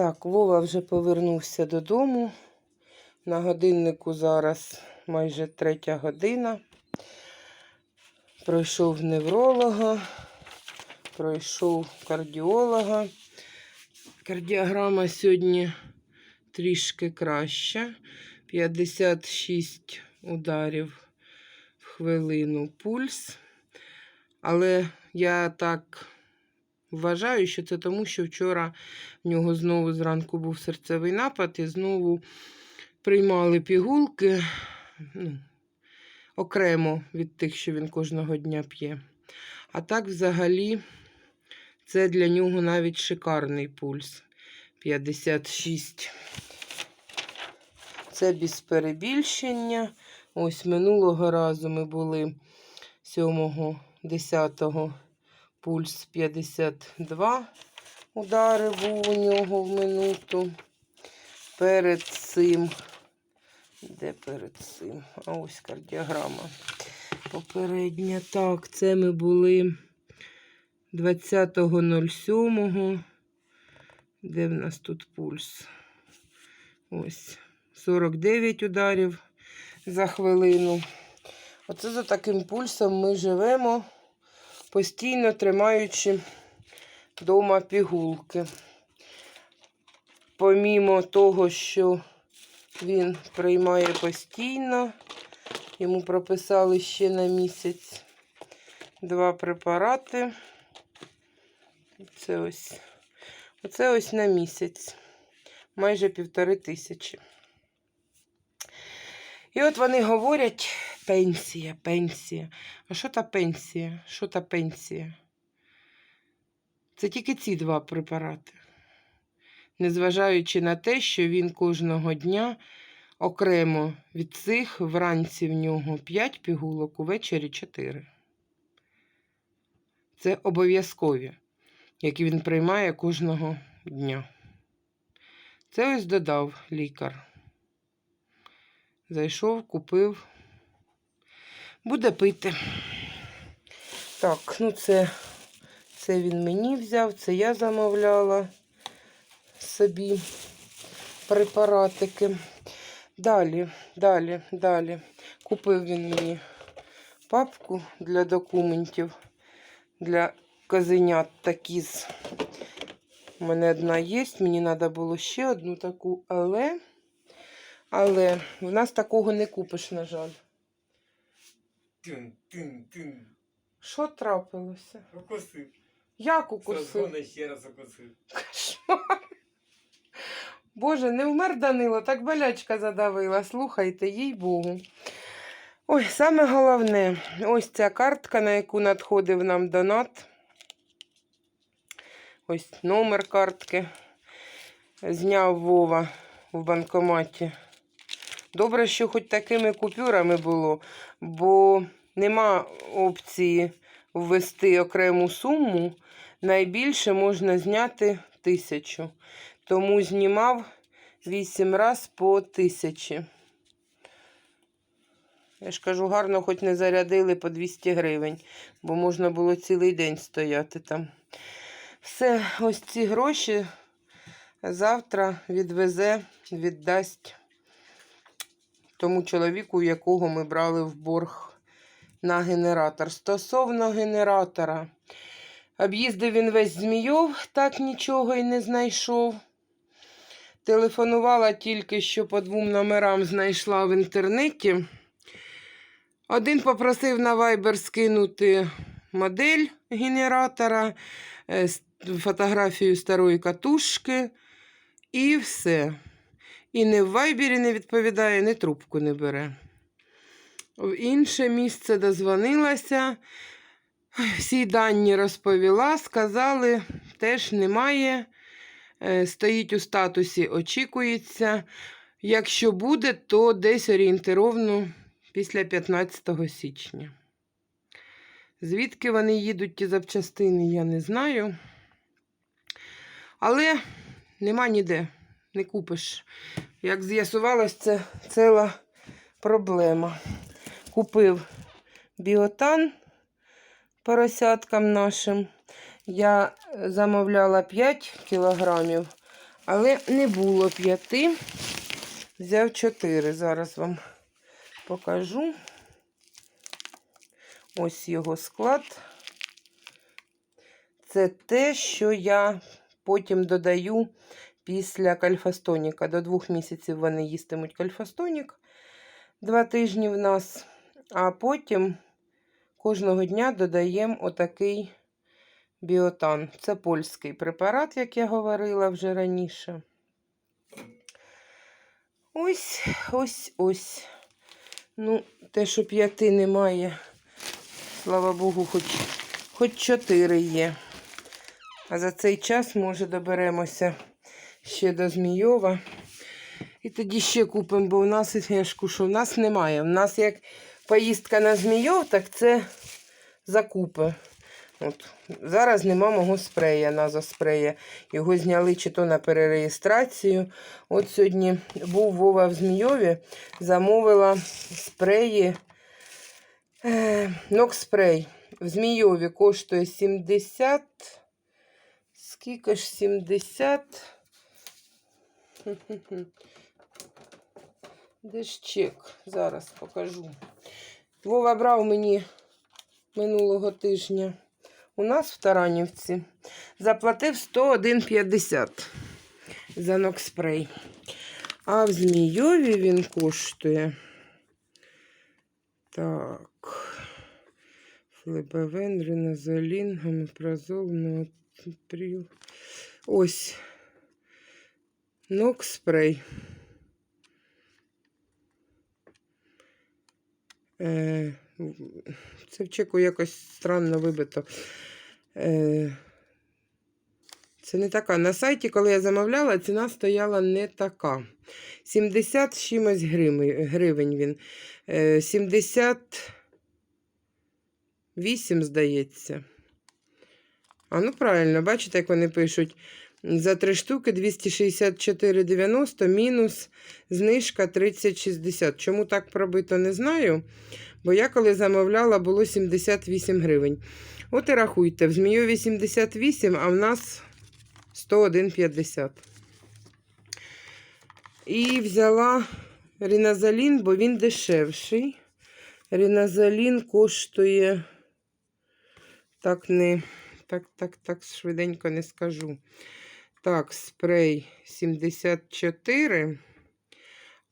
Так, Вова вже повернувся додому. На годиннику зараз майже третя година. Пройшов невролога, пройшов кардіолога. Кардіограма сьогодні трішки краща. 56 ударів в хвилину пульс. Але я так вважаю, що це тому, що вчора в нього знову зранку був серцевий напад і знову приймали пігулки ну, окремо від тих, що він кожного дня п'є. А так, взагалі, це для нього навіть шикарний пульс 56. Це без перебільшення. Ось минулого разу ми були 7 10 пульс 52 удари був у нього в минуту. Перед цим, де перед цим? А ось кардіограма. Попередня. Так, це ми були 20.07. Де в нас тут пульс? Ось 49 ударів за хвилину. Оце за таким пульсом ми живемо, постійно тримаючи вдома пігулки. Помімо того, що він приймає постійно, йому прописали ще на місяць два препарати. Це ось, оце ось на місяць, майже півтори тисячі. І от вони говорять: пенсія, пенсія. А що та пенсія? Що та пенсія? Це тільки ці два препарати. Незважаючи на те, що він кожного дня окремо від цих вранці в нього 5 пігулок, увечері 4. Це обов'язкові, які він приймає кожного дня. Це ось додав лікар. Зайшов, купив. Буде пити. Так, ну це, це він мені взяв, це я замовляла собі препаратики. Далі, далі, далі. Купив він мені папку для документів для козенят такіз. У мене одна є, мені треба було ще одну таку, але. Але в нас такого не купиш, на жаль. Тин, тин, тин. Що трапилося? Укусив. Як укусив? Созвона ще раз укусив. Кошмар. Боже, не вмер Данило, так болячка задавила. Слухайте, їй Богу. Ой, саме головне, ось ця картка, на яку надходив нам донат. Ось номер картки. Зняв Вова в банкоматі. Добре, що хоч такими купюрами було, бо нема опції ввести окрему суму. Найбільше можна зняти тисячу. Тому знімав 8 раз по тисячі. Я ж кажу, гарно, хоч не зарядили по 200 гривень, бо можна було цілий день стояти там. Все, ось ці гроші завтра відвезе, віддасть тому чоловіку, якого ми брали в борг на генератор. Стосовно генератора, об'їздив він весь Змійов, так нічого і не знайшов. Телефонувала тільки що по двом номерам знайшла в інтернеті. Один попросив на Viber скинути модель генератора, е, фотографію старої катушки і все. І не в вайбері не відповідає, ні трубку не бере. В інше місце дозвонилася, всі дані розповіла, сказали, теж немає. Е, Стоїть у статусі очікується. Якщо буде, то десь орієнтировно після 15 січня. Звідки вони їдуть ті запчастини, я не знаю. Але нема ніде, не купиш. Як з'ясувалось, це ціла проблема. Купив біотан поросяткам нашим. Я замовляла 5 кілограмів, Але не було п'яти. Взяв чотири. Зараз вам покажу. Ось його склад. Це те, що я потім додаю після кальфастоніка. До двох місяців вони їстимуть кальфастонік. Два тижні в нас. А потім кожного дня додаємо отакий біотан. Це польський препарат, як я говорила вже раніше. Ось, ось, ось. Ну, те, що п'яти немає, слава Богу, хоч, хоч чотири є. А за цей час, може, доберемося ще до Змійова. І тоді ще купимо, бо у нас, я ж кушу, у нас немає. У нас як поїздка на Змійов, так це закупи. От. Зараз нема мого спрея, назоспрея. Його зняли чи то на перереєстрацію. От сьогодні був Вова в Змійові, замовила спреї. Е, Нокспрей. В Змійові коштує 70. Скільки ж 70? Де ж чек? Зараз покажу. Вова брав мені минулого тижня у нас в Таранівці. Заплатив 101,50 за нокспрей. А в Змійові він коштує. Так. Флебавен, ринозолін, гамепразол, нотріл. Ось. Нокспрей. Е, це в чеку якось странно вибито. Е, це не така. На сайті, коли я замовляла, ціна стояла не така. 70 з чимось гривень, він. Е, 78, здається. А ну правильно, бачите, як вони пишуть. За три штуки 264,90 мінус знижка 30,60. Чому так пробито, не знаю. Бо я коли замовляла, було 78 гривень. От і рахуйте, в Змійові 78, а в нас 101,50. І взяла ріназолін, бо він дешевший. Ріназолін коштує так не так, так, так швиденько не скажу. Так, спрей 74,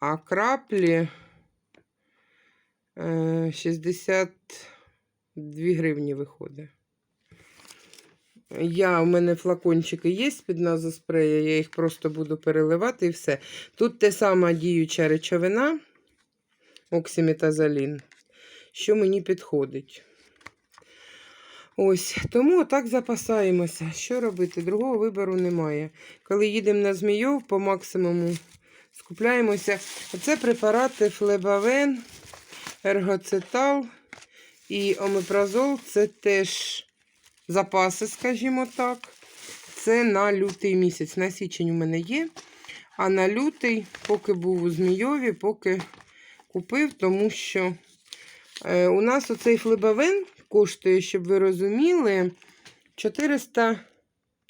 а краплі е, 62 гривні виходить. Я, у мене флакончики є під назву спрея, я їх просто буду переливати і все. Тут те сама діюча речовина, оксиметазолін, що мені підходить. Ось, тому так запасаємося. Що робити? Другого вибору немає. Коли їдемо на Змійов, по максимуму скупляємося. Це препарати флебавен, ергоцетал і омепразол. Це теж запаси, скажімо так. Це на лютий місяць. На січень у мене є. А на лютий, поки був у Змійові, поки купив, тому що е, у нас оцей флебавен коштує, щоб ви розуміли, 400,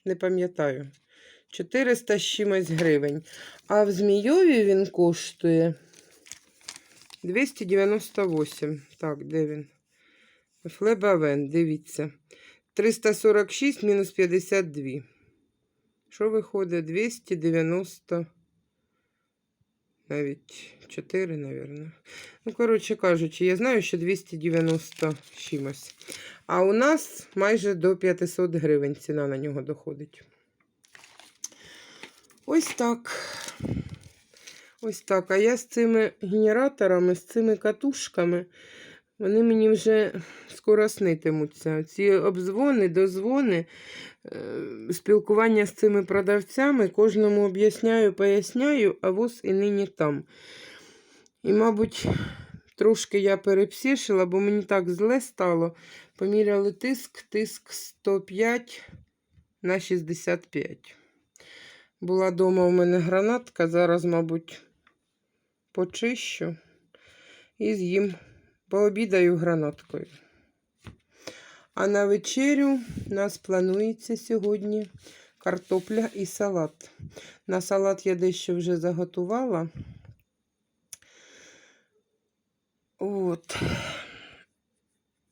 не пам'ятаю, 400 з чимось гривень. А в Змійові він коштує 298. Так, де він? Флебавен, дивіться. 346 мінус 52. Що виходить? 290. Навіть 4, мабуть. Ну, коротше кажучи, я знаю, що 290 чимось. А у нас майже до 500 гривень ціна на нього доходить. Ось так. Ось так. А я з цими генераторами, з цими катушками, вони мені вже скоро снитимуться. Ці обдзвони, дозвони, е, спілкування з цими продавцями, кожному об'ясняю, поясняю, а воз і нині там. І, мабуть, трошки я перепсішила, бо мені так зле стало. Поміряли тиск, тиск 105 на 65. Була вдома у мене гранатка, зараз, мабуть, почищу і з'їм, пообідаю гранаткою. А на вечерю у нас планується сьогодні картопля і салат. На салат я дещо вже заготувала. От.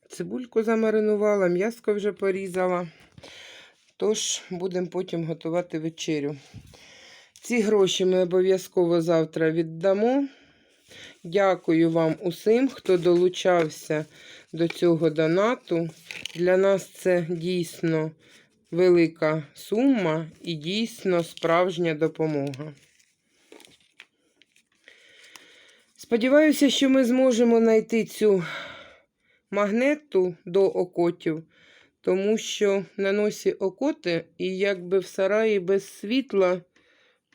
Цибульку замаринувала, м'яско вже порізала. Тож будемо потім готувати вечерю. Ці гроші ми обов'язково завтра віддамо. Дякую вам усім, хто долучався до цього донату. Для нас це дійсно велика сума і дійсно справжня допомога. Сподіваюся, що ми зможемо знайти цю магнету до окотів, тому що на носі окоти і якби в сараї без світла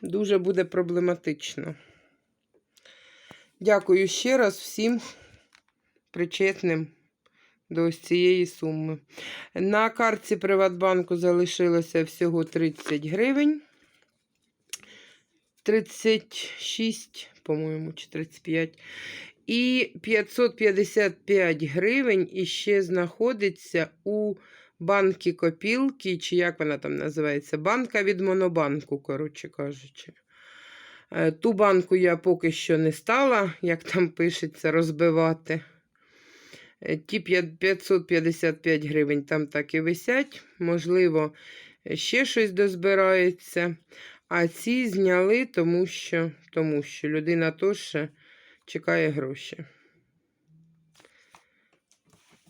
дуже буде проблематично. Дякую ще раз всім причетним до ось цієї суми. На картці Приватбанку залишилося всього 30 гривень. 36, по-моєму, чи 35. І 555 гривень іще знаходиться у банки копілки, чи як вона там називається, банка від Монобанку, коротше кажучи. Е, Ту банку я поки що не стала, як там пишеться, розбивати. Е, Ті 555 гривень там так і висять. Можливо, ще щось дозбирається. А ці зняли, тому що, тому що людина теж чекає гроші.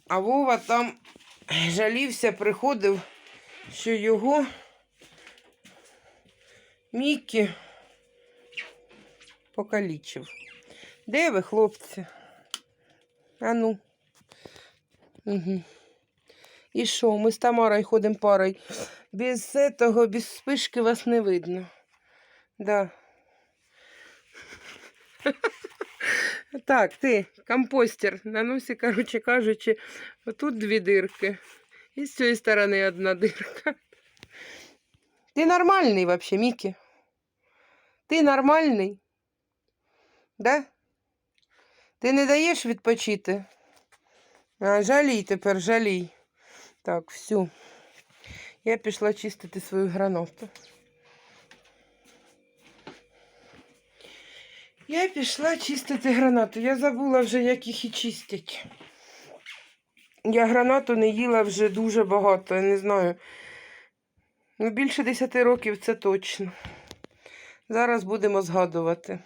А Вова там жалівся, приходив, що його Мікі покалічив. Де ви, хлопці? Ану. Угу. І що, ми з Тамарою ходимо парою. Без этого, без спишки вас не видно. Да. Так, ти, компостер, на носі, коротше кажучи, отут дві дирки. І з цієї сторони одна дирка. Ти нормальний вообще, Мікі? Ти нормальний? Да? Ти не даєш відпочити? А, жалій тепер, жалій. Так, все. Я пішла чистити свою гранату. Я пішла чистити гранату. Я забула вже, як їх і чистять. Я гранату не їла вже дуже багато, я не знаю. Ну, більше 10 років це точно. Зараз будемо згадувати.